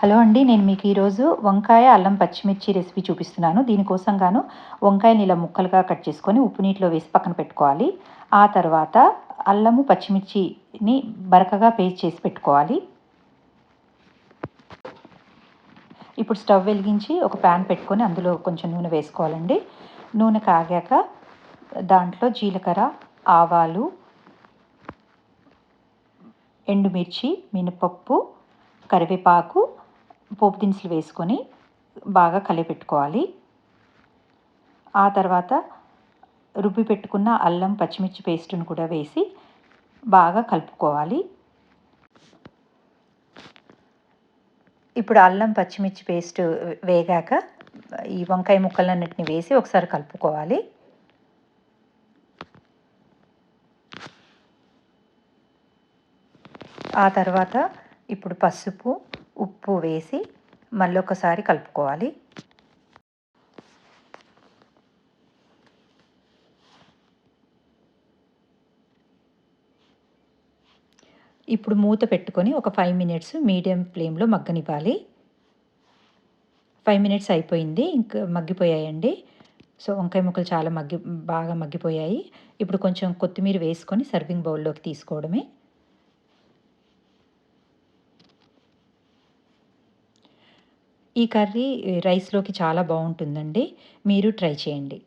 Hello అండి నేను మీకు ఈరోజు వంకాయ అల్లం పచ్చిమిర్చి రెసిపీ చూపిస్తున్నాను. దీనికోసం గాను వంకాయని ఇలా ముక్కలుగా కట్ చేసుకొని ఉప్పు నీటిలో వేసి పక్కన పెట్టుకోవాలి. ఆ తర్వాత అల్లము పచ్చిమిర్చిని బరకగా పేస్ట్ చేసి పెట్టుకోవాలి. ఇప్పుడు స్టవ్ వెలిగించి ఒక ప్యాన్ పెట్టుకొని అందులో కొంచెం నూనె వేసుకోవాలండి. నూనె కాగాక దాంట్లో జీలకర్ర ఆవాలు ఎండుమిర్చి మినపప్పు కరివేపాకు పోపు దినుసులు వేసుకొని బాగా కలిపెట్టుకోవాలి. ఆ తర్వాత రుబ్బి పెట్టుకున్న అల్లం పచ్చిమిర్చి పేస్టును కూడా వేసి బాగా కలుపుకోవాలి. ఇప్పుడు అల్లం పచ్చిమిర్చి పేస్ట్ వేగాక ఈ వంకాయ ముక్కలన్నిటిని వేసి ఒకసారి కలుపుకోవాలి. ఆ తర్వాత ఇప్పుడు పసుపు ఉప్పు వేసి మళ్ళీ ఒకసారి కలుపుకోవాలి. ఇప్పుడు మూత పెట్టుకొని ఒక ఫైవ్ మినిట్స్ మీడియం ఫ్లేమ్లో మగ్గనివ్వాలి. ఫైవ్ మినిట్స్ అయిపోయింది ఇంకా మగ్గిపోయాయండి. సో వంకాయ ముక్కలు చాలా మగ్గి బాగా మగ్గిపోయాయి. ఇప్పుడు కొంచెం కొత్తిమీర వేసుకొని సర్వింగ్ బౌల్లోకి తీసుకోవడమే. ఈ కర్రీ రైస్లోకి చాలా బాగుంటుందండి. మీరు ట్రై చేయండి.